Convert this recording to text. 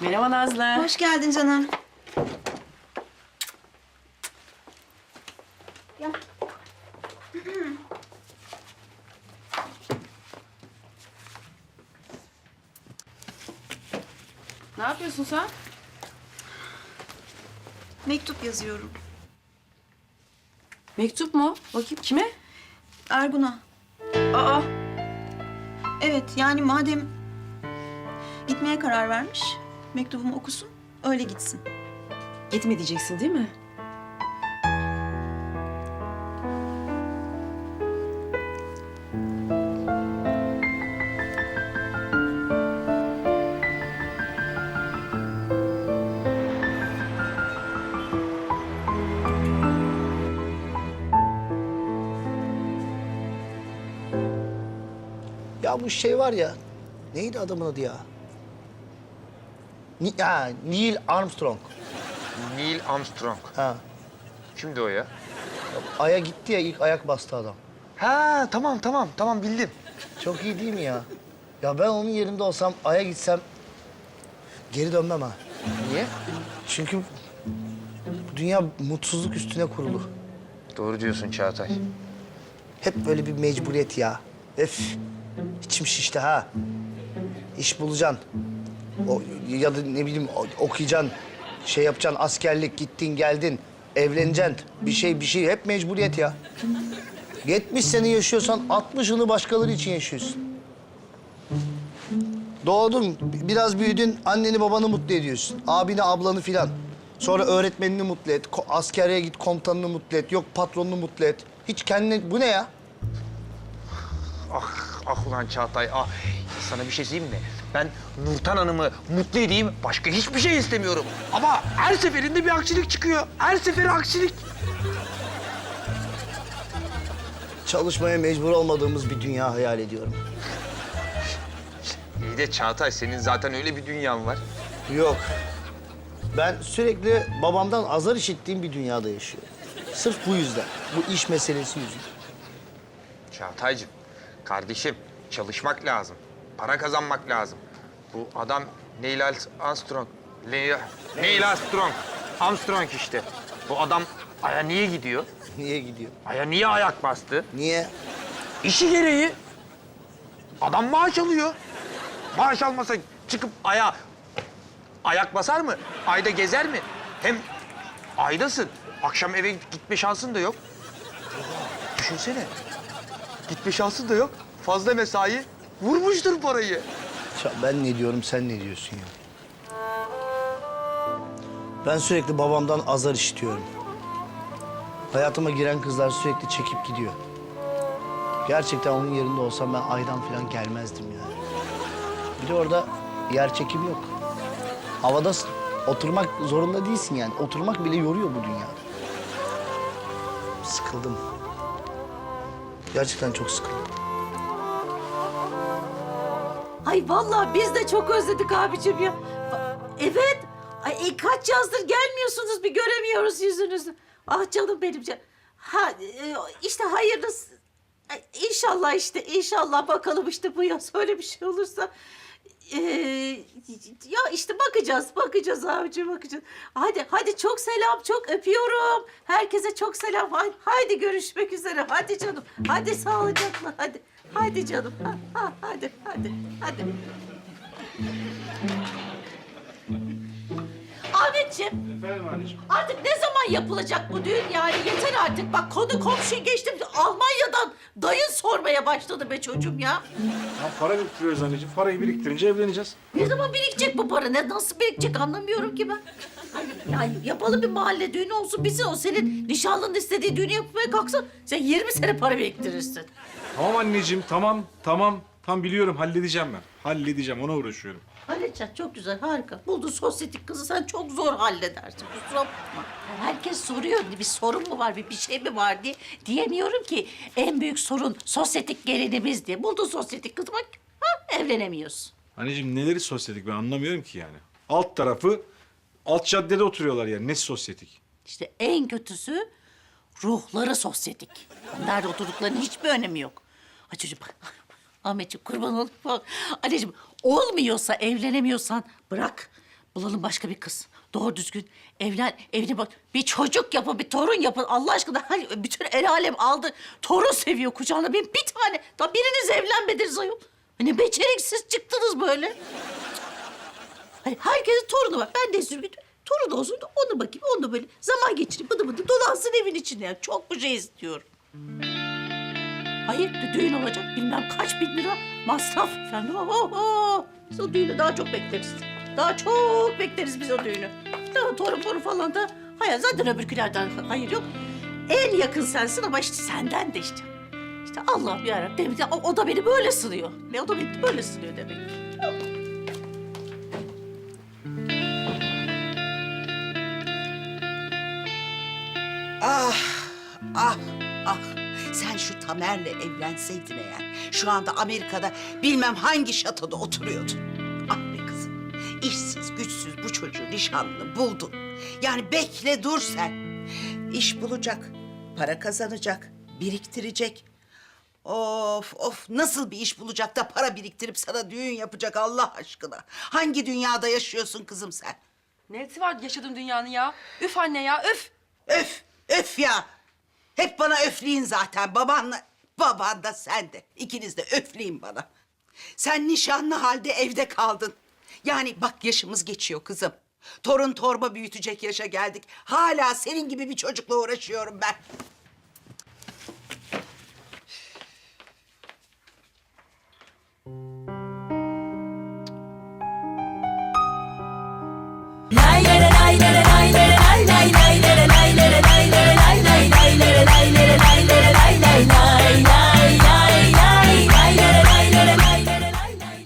Merhaba Nazlı. Hoş geldin canım. Gel. Ne yapıyorsun sen? Mektup yazıyorum. Mektup mu? Bakayım kime? Ergun'a. Aa, Evet yani madem gitmeye karar vermiş, mektubumu okusun, öyle gitsin. gitme diyeceksin değil mi? Ya bu şey var ya, neydi adamın adı ya? Ni ha, Neil Armstrong. Neil Armstrong. Ha. Kimdi o ya? Ay'a gitti ya, ilk ayak bastı adam. Ha tamam tamam tamam bildim. Çok iyi değil mi ya? Ya ben onun yerinde olsam, Ay'a gitsem geri dönmem ha. Niye? Çünkü dünya mutsuzluk üstüne kurulu. Doğru diyorsun Çağatay. Hep böyle bir mecburiyet ya. Öf. İçim şişti ha. İş bulacaksın. O, ya da ne bileyim o- okuyacaksın. Şey yapacaksın, askerlik gittin geldin. Evleneceksin. Bir şey bir şey hep mecburiyet ya. 70 sene yaşıyorsan 60'ını başkaları için yaşıyorsun. Doğdun, biraz büyüdün, anneni babanı mutlu ediyorsun. Abini, ablanı filan. Sonra öğretmenini mutlu et, ko- askeriye git komutanını mutlu et, yok patronunu mutlu et. Hiç kendine, bu ne ya? Ah ah ulan Çağatay ah. Sana bir şey diyeyim mi? Ben Nurten Hanım'ı mutlu edeyim başka hiçbir şey istemiyorum. Ama her seferinde bir aksilik çıkıyor. Her seferi aksilik. Çalışmaya mecbur olmadığımız bir dünya hayal ediyorum. İyi de Çağatay senin zaten öyle bir dünyan var. Yok. Ben sürekli babamdan azar işittiğim bir dünyada yaşıyorum. Sırf bu yüzden. Bu iş meselesi yüzünden. Çağatay'cığım, kardeşim çalışmak lazım. Para kazanmak lazım. Bu adam Neil Armstrong. Neil, Neil Armstrong. Armstrong işte. Bu adam Ay'a niye gidiyor? Niye gidiyor? Ay'a niye ayak bastı? Niye? İşi gereği. Adam maaş alıyor. Maaş almasa çıkıp Ay'a ayak basar mı? Ayda gezer mi? Hem aydasın. Akşam eve gitme şansın da yok. Düşünsene. Gitme şansın da yok. Fazla mesai vurmuştur parayı. Ya ben ne diyorum, sen ne diyorsun ya? Ben sürekli babamdan azar işitiyorum. Hayatıma giren kızlar sürekli çekip gidiyor. Gerçekten onun yerinde olsam ben aydan falan gelmezdim yani. Bir de orada yer çekimi yok. Havadasın. Oturmak zorunda değilsin yani. Oturmak bile yoruyor bu dünyada. Sıkıldım. Gerçekten çok sıkıldım. Ay vallahi biz de çok özledik abicim ya. Evet. Ay e, kaç yazdır gelmiyorsunuz bir göremiyoruz yüzünüzü. Ah canım benim can. Ha e, işte hayırlısı. Ay, İnşallah işte inşallah bakalım işte bu yaz öyle bir şey olursa. Ee, ya işte bakacağız, bakacağız abicim, bakacağız. Hadi, hadi çok selam, çok öpüyorum. Herkese çok selam. Haydi görüşmek üzere. Hadi canım, hadi sağlıcakla, hadi. Hadi canım, ha, ha, hadi, hadi, hadi. Ahmetciğim. Efendim anneciğim. Artık ne zaman yapılacak bu düğün yani? Yeter artık. Bak konu komşuyu geçtim. Almanya'dan dayın sormaya başladı be çocuğum ya. Ya para biriktiriyoruz anneciğim. Parayı biriktirince evleneceğiz. Ne zaman birikecek bu para? Ne nasıl birikecek anlamıyorum ki ben. Hani yani yapalım bir mahalle düğünü olsun. Bizi o senin nişanlının istediği düğünü yapmaya kalksa sen 20 sene para biriktirirsin. Tamam anneciğim tamam tamam. Tam biliyorum halledeceğim ben. Halledeceğim ona uğraşıyorum. Halledeceksin çok güzel harika. Buldun sosyetik kızı sen çok zor halledersin kusura bakma. Herkes soruyor bir sorun mu var bir, bir şey mi var diye. Diyemiyorum ki en büyük sorun sosyetik gelinimiz diye. Buldun sosyetik kızı bak ha, evlenemiyorsun. Anneciğim neleri sosyetik ben anlamıyorum ki yani. Alt tarafı alt caddede oturuyorlar yani. Ne sosyetik? İşte en kötüsü ruhları sosyetik. Nerede oturduklarının hiçbir önemi yok. Çocuğum bak. Ahmetciğim kurban olayım bak. Anneciğim olmuyorsa evlenemiyorsan bırak. Bulalım başka bir kız. Doğru düzgün evlen, evli bak. Bir çocuk yapın, bir torun yapın. Allah aşkına hani bütün el alem aldı. Torun seviyor kucağına. Benim bir tane. Daha biriniz evlenmediniz ayol. Hani beceriksiz çıktınız böyle. Hani herkesin torunu var. Ben de sürgün. Torun olsun da onu bakayım. Onu böyle zaman geçireyim. Bıdı bıdı dolansın evin içinde. Yani çok bir şey istiyorum. Hayır, dü- düğün olacak. Bilmem kaç bin lira masraf efendim. Oho! Biz o düğünü daha çok bekleriz. Daha çok bekleriz biz o düğünü. Daha torun torun falan da hayır zaten öbürkülerden hayır yok. En yakın sensin ama işte senden de işte. İşte Allah'ım yarabbim. O, o da beni böyle sınıyor. Ne o da beni böyle sınıyor demek. Ah, ah, ah. Sen şu Tamer'le evlenseydin eğer, şu anda Amerika'da bilmem hangi şatoda oturuyordun. Ah be kızım, işsiz, güçsüz bu çocuğu nişanlını buldun. Yani bekle dur sen. İş bulacak, para kazanacak, biriktirecek. Of of nasıl bir iş bulacak da para biriktirip sana düğün yapacak Allah aşkına. Hangi dünyada yaşıyorsun kızım sen? Neresi var yaşadığım dünyanın ya? Üf anne ya üf. Öf, öf ya. Hep bana öfleyin zaten. Babanla, baban da sen de. İkiniz de öfleyin bana. Sen nişanlı halde evde kaldın. Yani bak yaşımız geçiyor kızım. Torun torba büyütecek yaşa geldik. Hala senin gibi bir çocukla uğraşıyorum ben. Lay lay lay lay lay